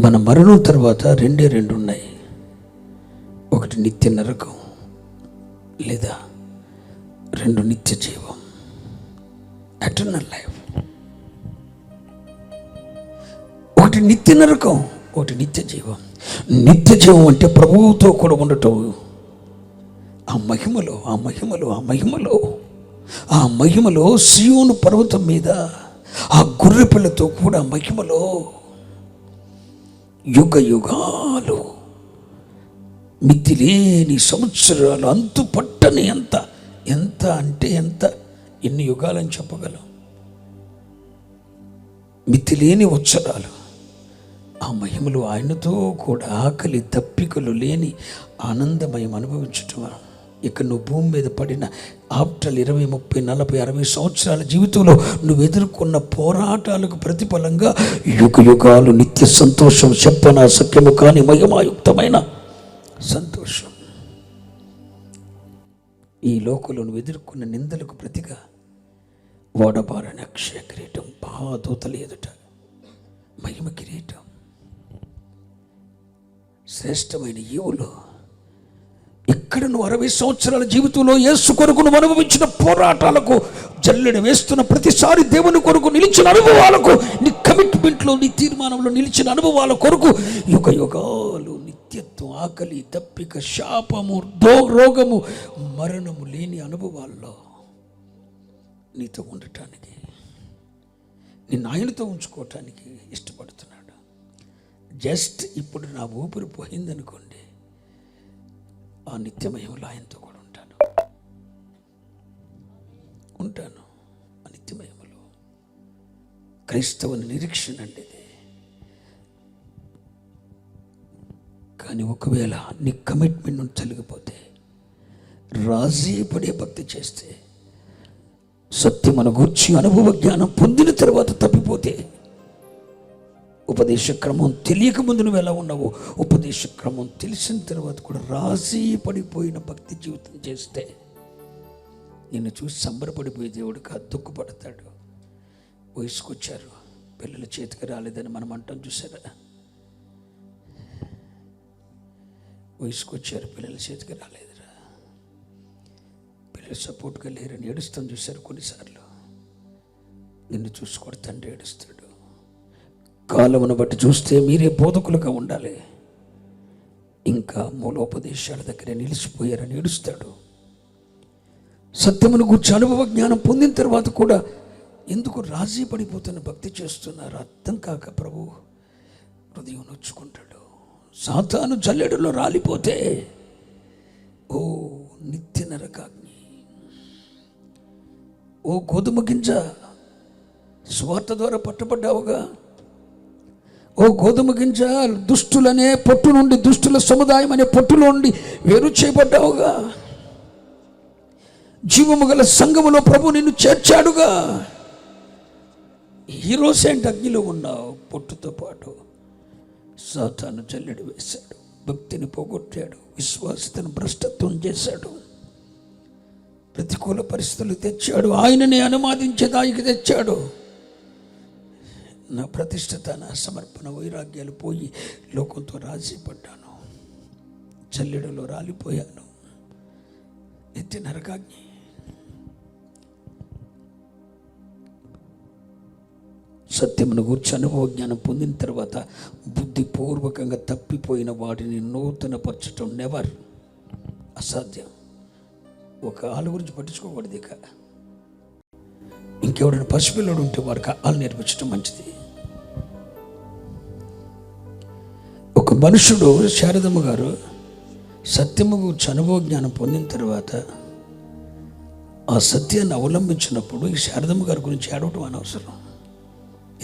మన మరణం తర్వాత రెండే రెండు ఉన్నాయి ఒకటి నిత్య నరకం లేదా రెండు నిత్య జీవం. ఎటర్నల్ లైఫ్ ఒకటి నిత్య నరకం ఒకటి నిత్య జీవం. నిత్య జీవం అంటే ప్రభువుతో కూడా ఉండటం. ఆ మహిమలో ఆ మహిమలో ఆ మహిమలో ఆ మహిమలో సియోను పర్వతం మీద ఆ గొర్రె పిల్లతో కూడా మహిమలో యుగ యుగాలు మితిలేని సంవత్సరాలు అంతు పట్టని ఎంత ఎంత అంటే ఎంత ఎన్ని యుగాలని చెప్పగలం? మితిలేని ఉత్సరాలు ఆ మహిమలు ఆయనతో కూడా ఆకలి తప్పికలు లేని ఆనందమయం అనుభవించటం ఇక నువ్వు భూమి మీద పడిన ఆఫ్టర్ ఇరవై ముప్పై నలభై అరవై సంవత్సరాల జీవితంలో నువ్వు ఎదుర్కొన్న పోరాటాలకు ప్రతిఫలంగా యుగ యుగాలు నిత్య సంతోషం చెప్పన సత్యము కాని మహిమాయుక్తమైన సంతోషం. ఈ లోకంలో నువ్వు ఎదుర్కొన్న నిందలకు ప్రతిగా ఓడబారని అక్షయ కిరీటం బాధూతల ఎదుట మహిమ కిరీటం. శ్రేష్టమైన ఈవులు ఇక్కడ నువ్వు అరవై సంవత్సరాల జీవితంలో యేసు కొరకు నువ్వు అనుభవించిన పోరాటాలకు జల్లెడు వేస్తున్న ప్రతిసారి దేవుని కొరకు నిలిచిన అనుభవాలకు నీ కమిట్మెంట్లో నీ తీర్మానంలో నిలిచిన అనుభవాల కొరకు యుగ యుగాలు నిత్యత్వం ఆకలి దప్పిక శాపము దో రోగము మరణము లేని అనుభవాల్లో నీతో ఉండటానికి నిన్ను ఆయనతో ఉంచుకోవటానికి ఇష్టపడుతున్నాడు. జస్ట్ ఇప్పుడు నా ఊపిరి పోయిందనుకోండి. ఆ నిత్యమయంలో ఆయనతో కూడా ఉంటాను. ఉంటాను. ఆ నిత్యమయంలో క్రైస్తవుని నిరీక్షణ అంటే కానీ ఒకవేళ నీ కమిట్మెంట్ నుండి తొలగిపోతే రాజీ పడే భక్తి చేస్తే సత్యమన గూర్చి అనుభవ జ్ఞానం పొందిన తర్వాత తప్పిపోతే ఉపదేశ క్రమం తెలియక ముందు నువ్వు ఎలా ఉన్నావు ఉపదేశ క్రమం తెలిసిన తర్వాత కూడా రాజీ పడిపోయిన భక్తి జీవితం చేస్తే నిన్ను చూసి సంబరపడిపోయే దేవుడికి కాదు దుఃఖపడతాడు. వయసుకొచ్చారు. పిల్లల చేతికి రాలేదని మనం అంటాం చూసారా? వయసుకొచ్చారు పిల్లల చేతికి రాలేదురా. పిల్లలు సపోర్ట్గా లేరని ఏడుస్తాం చూశారు కొన్నిసార్లు. నిన్ను చూసుకోడు తండ్రి ఏడుస్తాడు. కాలమును బట్టి చూస్తే మీరే బోధకులుగా ఉండాలి. ఇంకా మూలోపదేశాల దగ్గర నిలిచిపోయారని ఏడుస్తాడు. సత్యమును గురించి అనుభవ జ్ఞానం పొందిన తర్వాత కూడా ఎందుకు రాజీ పడిపోతున్న భక్తి చేస్తున్నారు? అర్థం కాక ప్రభు హృదయం నొచ్చుకుంటాడు. సాతాను జల్లెడలో రాలిపోతే ఓ నిత్య నరకాగ్ని ఓ గోధుమ గింజ స్వార్థ ద్వారా పట్టబడ్డావుగా ఓ గోధుమ గింజ దుష్టులనే పొట్టు నుండి దుష్టుల సముదాయం అనే పొట్టులో నుండి వేరు చేయబడ్డావుగా. జీవము గల సంఘములో ప్రభు నిన్ను చేర్చాడుగా. ఈరోజు ఏంటి అగ్నిలో ఉన్నావు పొట్టుతో పాటు. సాతాను జల్లెడు వేశాడు భక్తిని పోగొట్టాడు విశ్వాసతను భ్రష్టత్వం చేశాడు. ప్రతికూల పరిస్థితులు తెచ్చాడు ఆయననే అనుమాదించే దానికి తెచ్చాడు. నా ప్రతిష్టత నా సమర్పణ వైరాగ్యాలు పోయి లోకంతో రాజీ పడ్డాను చల్లెడలో రాలిపోయాను. ఎత్తి నరకాగ్ని. సత్యమును గూర్చి అనుభవ జ్ఞానం పొందిన తర్వాత బుద్ధిపూర్వకంగా తప్పిపోయిన వాటిని నూతనపరచటం నెవర్ అసాధ్యం. ఒక ఆలు గురించి పట్టించుకోకూడదు ఇక. ఇంకెవడైనా పసిపిల్లడు ఉంటే వారికి ఆలు నేర్పించడం మంచిది. మనుషుడు శారదమ్మ గారు సత్యము గురించి అనుభవ జ్ఞానం పొందిన తర్వాత ఆ సత్యాన్ని అవలంబించినప్పుడు ఈ శారదమ్మ గారి గురించి ఏడవటం అనవసరం.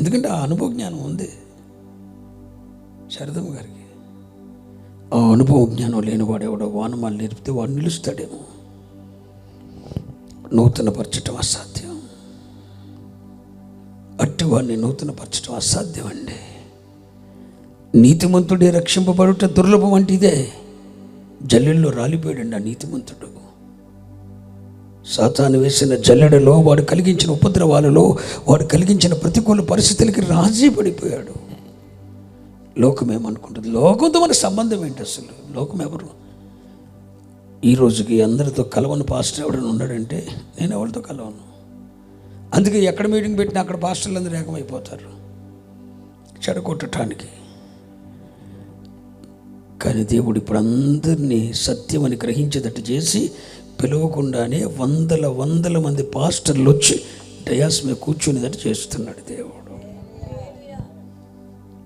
ఎందుకంటే ఆ అనుభవ జ్ఞానం ఉంది శారదమ్మ గారికి. ఆ అనుభవ జ్ఞానం లేనివాడు ఎవడో వానమాలు నేర్పితే వాడు నిలుస్తాడేమో. నూతనపరచటం అసాధ్యం. అట్టి వాడిని నూతనపరచటం అసాధ్యం అండి నీతిమంతుడే రక్షింపబడుట దుర్లభం వంటిదే. జల్లెల్లో రాలిపోయాడండి ఆ నీతిమంతుడు. సాతాను వేసిన జల్లెడలో వాడు కలిగించిన ఉపద్రవాలలో వాడు కలిగించిన ప్రతికూల పరిస్థితులకి రాజీ పడిపోయాడు. లోకం ఏమనుకుంటుంది? లోకంతో మన సంబంధం ఏంటి అసలు? లోకం ఎవరు? ఈ రోజుకి అందరితో కలవని పాస్టర్ ఎవడైనా ఉన్నాడంటే నేను ఎవరితో కలవను. అందుకే ఎక్కడ మీటింగ్ పెట్టినా అక్కడ పాస్టర్లు అందరూ ఏకమైపోతారు. చెడగొట్టడానికి కానీ దేవుడు ఇప్పుడు అందరినీ సత్యం అని గ్రహించేటట్టు చేసి పిలవకుండానే వందల వందల మంది పాస్టర్లు వచ్చి డయాస్ మీద కూర్చునేటట్టు చేస్తున్నాడు దేవుడు.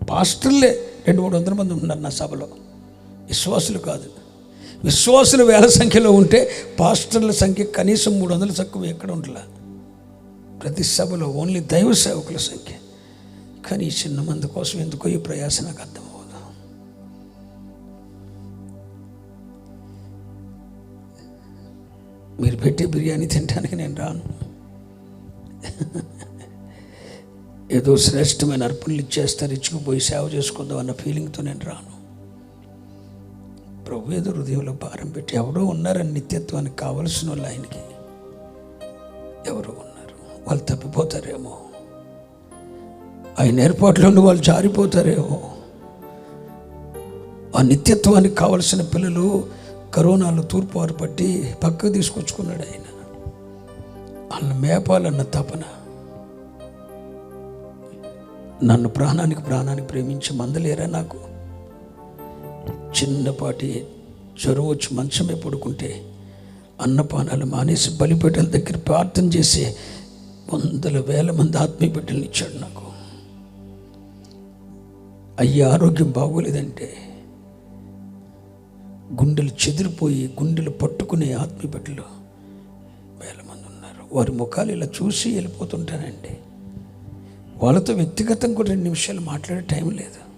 పాస్టర్లే రెండు మూడు వందల మంది ఉన్నారు నా సభలో. విశ్వాసులు కాదు. విశ్వాసులు వేల సంఖ్యలో ఉంటే పాస్టర్ల సంఖ్య కనీసం మూడు వందల తక్కువ ఎక్కడ ఉండలా? ప్రతి సభలో ఓన్లీ దైవ సేవకుల సంఖ్య. కానీ చిన్న మంది కోసం ఎందుకో ఈ ప్రయాస నాకు అర్థం మీరు పెట్టే బిర్యానీ తినడానికి నేను రాను. ఏదో శ్రేష్టమైన అర్పణలు ఇచ్చేస్తారు ఇచ్చుకుపోయి సేవ చేసుకుందాం అన్న ఫీలింగ్తో నేను రాను. ప్రభు ఏదో హృదయంలో భారం పెట్టి ఎవరో ఉన్నారని నిత్యత్వానికి కావలసిన వాళ్ళు ఆయనకి ఎవరో ఉన్నారు. వాళ్ళు తప్పిపోతారేమో. ఆయన ఏర్పాట్లో వాళ్ళు జారిపోతారేమో. ఆ నిత్యత్వానికి కావలసిన పిల్లలు కరోనాలో తూర్పు వారు పట్టి పక్కకు తీసుకొచ్చుకున్నాడు ఆయన. వాళ్ళని మేపాలన్న తపన. నన్ను ప్రాణానికి ప్రాణానికి ప్రేమించి మందలేరా నాకు? చిన్నపాటి జ్వరం వచ్చి మంచమే పడుకుంటే అన్నపానాలు మానేసి బలిపేటల దగ్గర ప్రార్థన చేసే వందల వేల మంది ఆత్మీయ బిడ్డలు ఇచ్చాడు నాకు. అయ్యి ఆరోగ్యం బాగోలేదంటే గుండెలు చెదిరిపోయి గుండెలు పట్టుకునే ఆత్మీయ బిడ్డలు వేల మంది ఉన్నారు. వారి ముఖాలు ఇలా చూసి వెళ్ళిపోతుంటానండి. వాళ్ళతో వ్యక్తిగతంగా కూడా రెండు నిమిషాలు మాట్లాడే టైం లేదు.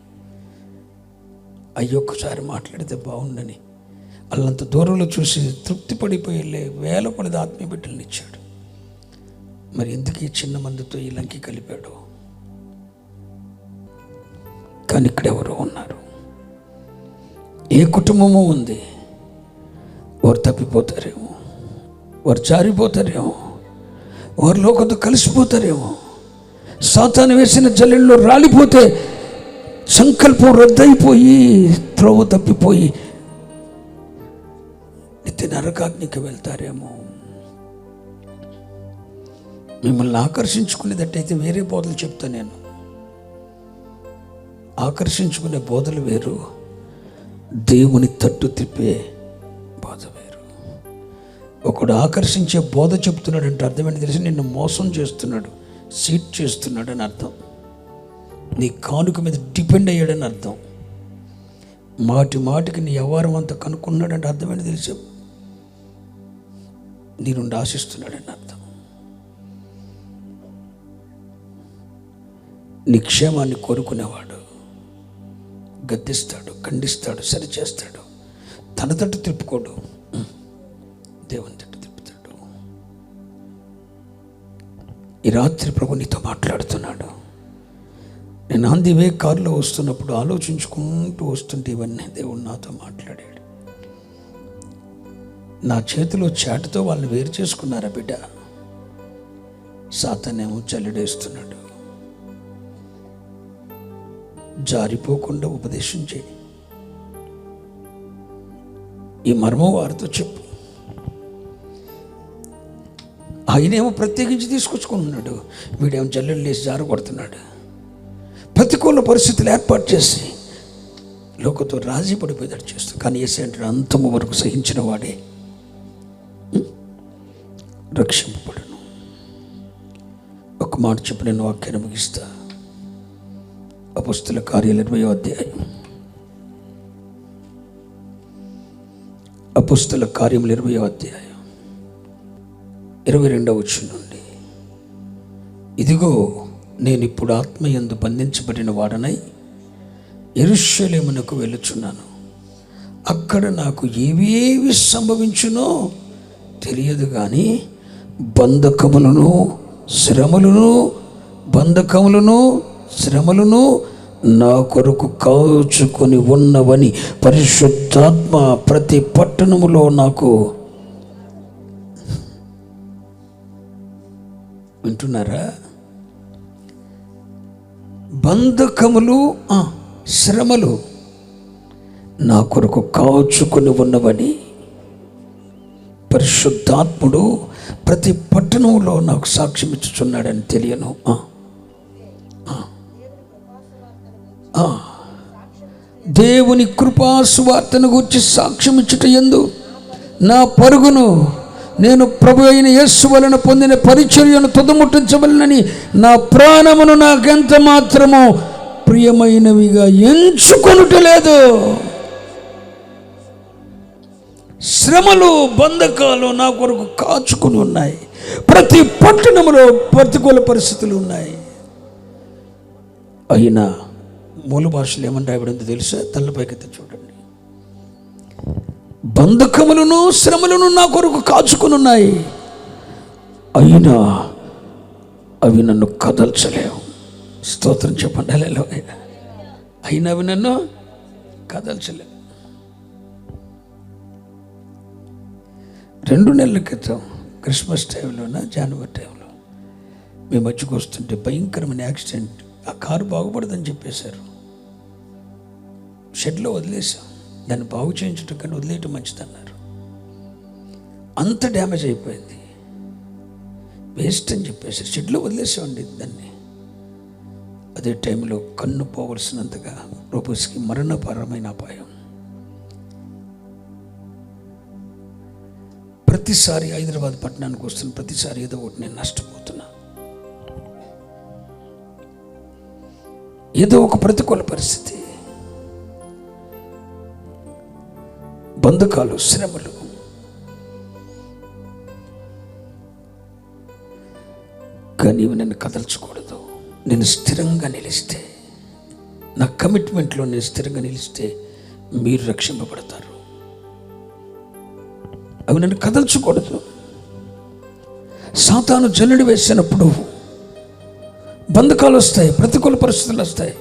అయ్యొక్కసారి మాట్లాడితే బాగుండని. వాళ్ళంత దూరంలో చూసి తృప్తి పడిపోయి వేల కొలది ఆత్మీయ బిడ్డలను ఇచ్చాడు. మరి ఎందుకు ఈ చిన్న మందితో ఈ లంకి కలిపాడు? కానీ ఇక్కడ ఎవరో ఉన్నారు. ఏ కుటుంబము ఉంది వారు తప్పిపోతారేమో వారు జారిపోతారేమో వారు లోకంతో కలిసిపోతారేమో సాతాను వేసిన జల్లెల్లో రాలిపోతే సంకల్పం రద్దయిపోయి త్రోవ తప్పిపోయి నిత్య నరకాగ్నికి వెళ్తారేమో. మిమ్మల్ని ఆకర్షించుకునేటట్టయితే వేరే బోధలు చెప్తా నేను. ఆకర్షించుకునే బోధలు వేరు. దేవుని తట్టు తిప్పే బోధ వేరు ఒకడు ఆకర్షించే బోధ చెప్తున్నాడు అంటే అర్థమేంటి తెలిసి? నిన్ను మోసం చేస్తున్నాడు సీట్ చేస్తున్నాడు అని అర్థం. నీ కానుక మీద డిపెండ్ అయ్యాడని అర్థం. మాటి మాటికి నీ వ్యవహారం అంతా కనుక్కున్నాడంటే అర్థమేంటి తెలుసు? నీ నుండి ఆశిస్తున్నాడని అర్థం. నీ క్షేమాన్ని కోరుకునేవాడు. గద్దిస్తాడు ఖండిస్తాడు సరిచేస్తాడు. తన తట్టు తిప్పుకోడు. దేవుని తట్టు తిప్పుతాడు. ఈ రాత్రి ప్రభు నీతో మాట్లాడుతున్నాడు. నేను అందివే కారులో వస్తున్నప్పుడు ఆలోచించుకుంటూ వస్తుంటే ఇవన్నీ దేవుడు నాతో మాట్లాడాడు. నా చేతిలో చాటుతో వాళ్ళు వేరు చేసుకున్నారా బిడ్డ? సాతనేమో చల్లడేస్తున్నాడు. జారిపోకుండా ఉపదేశం చేయి. ఈ మర్మం వారితో చెప్పు. ఆయనేమో ప్రత్యేకించి తీసుకొచ్చుకుంటున్నాడు వీడేమో జల్లెలు లేసి జారగొడుతున్నాడు ప్రతికూల పరిస్థితులు ఏర్పాటు చేసి లోకతో రాజీ పడిపోయేటట్టు చేస్తాడు కానీ ఏసీ అంటే అంతము వరకు సహించిన వాడే ఉం? రక్షింపబడను. ఒక మాట చెప్పి నేను వాక్యాన్ని ముగిస్తా. అపుస్తుల కార్యాలు ఇరవై అధ్యాయం. అపుస్తుల కార్యములు ఇరవై అధ్యాయం. ఇరవై రెండవ వచ్చి నుండి ఇదిగో నేను ఇప్పుడు ఆత్మయందు బంధించబడిన వాడనై ఎరుషలేమునకు వెళ్ళుచున్నాను. అక్కడ నాకు ఏవేవి సంభవించునో తెలియదు కానీ బంధకములను శ్రమలను బంధకములను శ్రమలను నా కొరకు కాచుకొని ఉన్నవని పరిశుద్ధాత్మ ప్రతి పట్టణములో నాకు వింటున్నారా? బంధకములు శ్రమలు నా కొరకు కాచుకొని ఉన్నవని పరిశుద్ధాత్ముడు ప్రతి పట్టణంలో నాకు సాక్ష్యం ఇచ్చుచున్నాడని తెలియను దేవుని కృపాసువార్తను గురించి సాక్ష్యం ఇచ్చుట ఎందు నా పరుగును నేను ప్రభు అయిన యేసు వలన పొందిన పరిచర్యను తుదముట్టించవలనని నా ప్రాణమును నాకెంత మాత్రమో ప్రియమైనవిగా ఎంచుకొనుటలేదు శ్రమలు బంధకాలు నా కొరకు కాచుకుని ఉన్నాయి. ప్రతి పట్టణంలో ప్రతికూల పరిస్థితులు ఉన్నాయి. అయినా మూల భాషలు ఏమని రాయబడిందో తెలుసా? తల్లపైకి చూడండి. బంధకములను శ్రమలను నా కొరకు కాచుకుని ఉన్నాయి అయినా అవి నన్ను కదల్చలేవు. స్తోత్రం చెప్పండి. అలా అయినా అవి నన్ను కదల్చలేవు. రెండు నెలల క్రితం క్రిస్మస్ టైంలోన జనవరి టైంలో మేము మధ్యకు వస్తుంటే భయంకరమైన యాక్సిడెంట్. ఆ కారు బాగుపడదని చెప్పేశారు. షెడ్లో వదిలేసాం దాన్ని బాగు చేయించడం కానీ వదిలేయటం మంచిదన్నారు. అంత డ్యామేజ్ అయిపోయింది. వేస్ట్ అని చెప్పేసి షెడ్లో వదిలేసామండి దాన్ని. అదే టైంలో కన్ను పోవలసినంతగా రూపస్కి మరణపరమైన అపాయం. ప్రతిసారి హైదరాబాద్ పట్టణానికి వస్తున్న ప్రతిసారి ఏదో ఒకటి నేను నష్టపోతున్నా. ఏదో ఒక ప్రతికూల పరిస్థితి. బంధకాలు శ్రమలు. కానీ ఇవి నన్ను కదల్చకూడదు. నేను స్థిరంగా నిలిస్తే నా కమిట్మెంట్లో నేను స్థిరంగా నిలిస్తే మీరు రక్షింపబడతారు. అవి నన్ను కదల్చకూడదు. సాతాను జల్లుడు వేసినప్పుడు బంధకాలు వస్తాయి ప్రతికూల పరిస్థితులు వస్తాయి.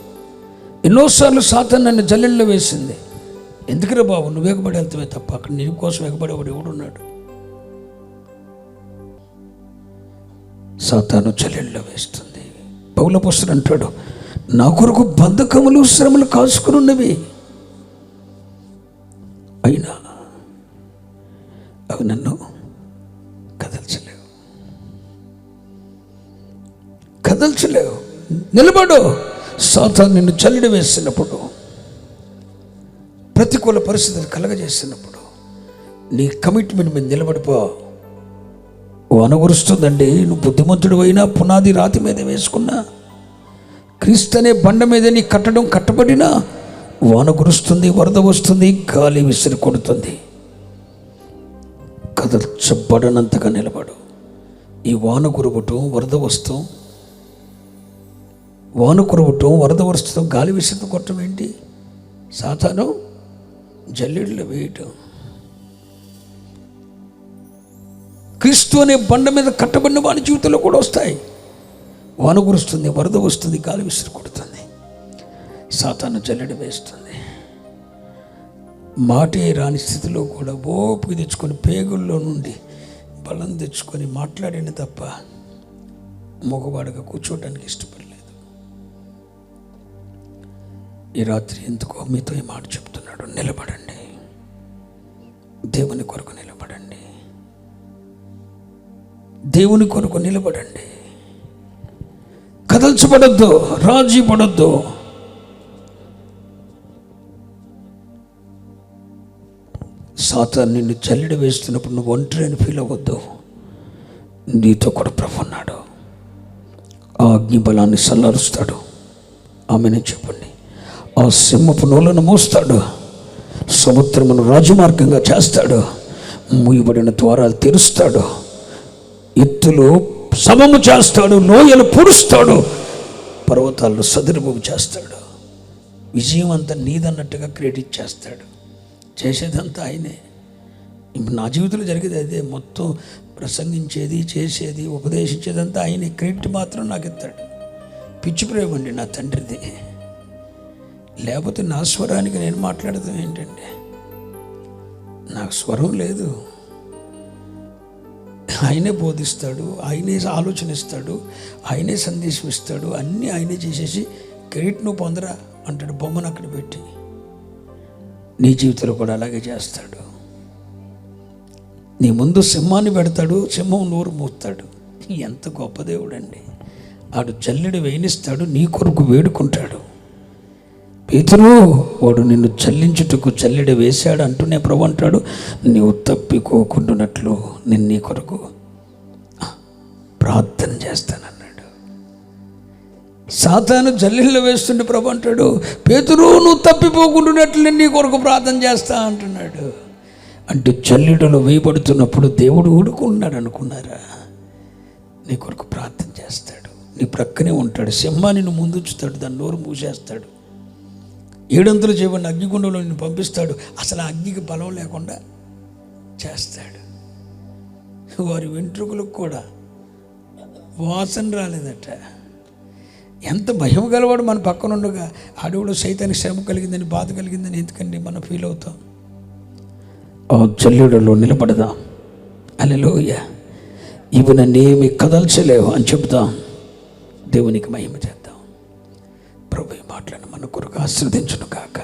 ఎన్నోసార్లు సాతాను నన్ను జల్లెల్లో వేసింది. ఎందుకురా బాబు? నువ్వు వేగబడి వెళ్తావే తప్ప అక్కడ నీ కోసం వేగబడేవాడు ఎవడున్నాడు? సాతాను జల్లెల్లో వేస్తుంది. పౌల పుస్తకం అంటాడు నా కొరకు బంధకములు శ్రమలు కాసుకుని ఉన్నవి. అయినా అవి నన్ను కదల్చలేవు. కదల్చలేవు. నిలబడు. సాతాను నిన్ను చల్లడి వేసినప్పుడు ప్రతికూల పరిస్థితులు కలగజేస్తున్నప్పుడు నీ కమిట్మెంట్ మీద నిలబడిపో. వనగురుస్తుందండి నువ్వు బుద్ధిమంతుడు అయినా పునాది రాతి మీద వేసుకున్నా క్రీస్తు అనే బండ మీద నీ కట్టడం కట్టబడినా వాన కురుస్తుంది వరద వస్తుంది గాలి విసిరి కొడుతుంది. కదల్చబడనంతగా నిలబడు. ఈ వాన కురవటం వరద వస్తాం వాన కురవటం వరద వరుస్తాం గాలి విసిరి కొట్టడం ఏంటి? సాధారణం జల్లెళ్ళు వేయటం. క్రీస్తు అనే బండ మీద కట్టబడిన వాని జీవితంలో కూడా వస్తాయి. వాన కురుస్తుంది వరద వస్తుంది గాలి విసురు కొడుతుంది. సాతాను జల్లెడ వేస్తుంది. మాటే రాని స్థితిలో కూడా ఓపిక తెచ్చుకొని పేగుల్లో నుండి బలం తెచ్చుకొని మాట్లాడిన తప్ప మగవాడుగా కూర్చోవడానికి ఇష్టపడలేదు. ఈ రాత్రి ఎందుకో మీతో ఈ మాట చెప్తున్నాడు నిలబడండి. దేవుని కొరకు నిలబడండి. దేవుని కొరకు నిలబడండి. కదల్చబడద్దు రాజీ పడద్దు సాతాన్ నిన్ను చల్లిడి వేస్తున్నప్పుడు నువ్వు ఒంటరి అని ఫీల్ అవ్వద్దు. నీతో కూడా ప్రభు ఉన్నాడు. ఆ అగ్నిబలాన్ని సల్లారుస్తాడు. ఆమెనే చెప్పండి. ఆ సింహపు నూలను మోస్తాడు. సముద్రమును రాజమార్గంగా చేస్తాడు. మూయబడిన ద్వారాలు తెరుస్తాడు. ఎత్తులు సమము చేస్తాడు లోయలు పొడుస్తాడు పర్వతాలను సదురుభూమి చేస్తాడు. విజయం అంతా నీదన్నట్టుగా క్రెడిట్ చేస్తాడు. చేసేదంతా ఆయనే. ఇప్పుడు నా జీవితంలో జరిగేది అదే. మొత్తం ప్రసంగించేది చేసేది ఉపదేశించేదంతా ఆయనే. క్రెడిట్ మాత్రం నాకు ఇస్తాడు పిచ్చి ప్రేమండి నా తండ్రిది. లేకపోతే నా స్వరానికి నేను మాట్లాడతాం ఏంటండి? నాకు స్వరం లేదు. ఆయనే బోధిస్తాడు ఆయనే ఆలోచన ఇస్తాడు ఆయనే సందేశం ఇస్తాడు అన్నీ ఆయనే చేసేసి క్రెడిట్ నువ్వు పొందరా అంటాడు బొమ్మను అక్కడ పెట్టి. నీ జీవితంలో కూడా అలాగే చేస్తాడు. నీ ముందు సింహాన్ని పెడతాడు సింహం నోరు మూస్తాడు. ఎంత గొప్ప దేవుడండి. ఆడు చల్లెడు వేయనిస్తాడు నీ కొరకు వేడుకుంటాడు. పేతురు వాడు నిన్ను చల్లించుటకు చల్లెడ వేశాడు అంటూనే ప్రభు అంటాడు నీవు తప్పికోకుండానట్లు నేను నీ కొరకు ప్రార్థన చేస్తానన్నాడు. సాతాను జల్లిళ్ళు వేస్తుండే ప్రభు అంటాడు పేతురు నువ్వు తప్పిపోకుండానట్లు నేను నీ కొరకు ప్రార్థన చేస్తా అంటున్నాడు. అంటే చల్లిడలు వేయబడుతున్నప్పుడు దేవుడు ఊడుకున్నాడు అనుకున్నారా? నీ కొరకు ప్రార్థన చేస్తాడు నీ ప్రక్కనే ఉంటాడు సింహాన్ని ముందుంచుతాడు దాన్ని నోరు మూసేస్తాడు. ఏడంతులు చేయబడిన అగ్నిగుండంలో నిన్ను పంపిస్తాడు. అసలు అగ్నికి బలం లేకుండా చేస్తాడు. వారి వెంట్రుకలకు కూడా వాసన రాలేదట. ఎంత భయం గలవాడు మన పక్కన ఉండగా అడవుడు సైతానికి శ్రమ కలిగిందని బాధ కలిగిందని ఎందుకండి మనం ఫీల్ అవుతాం? ఆ జల్లుడలో నిలబడదాం. అలలోయ. ఇవి నన్నేమి కదల్చలేవు అని చెబుతాం దేవునికి మహిమ చేద్దాం ప్రభు ఈ మాటలను మన కొరకు ఆశ్రదించును కాక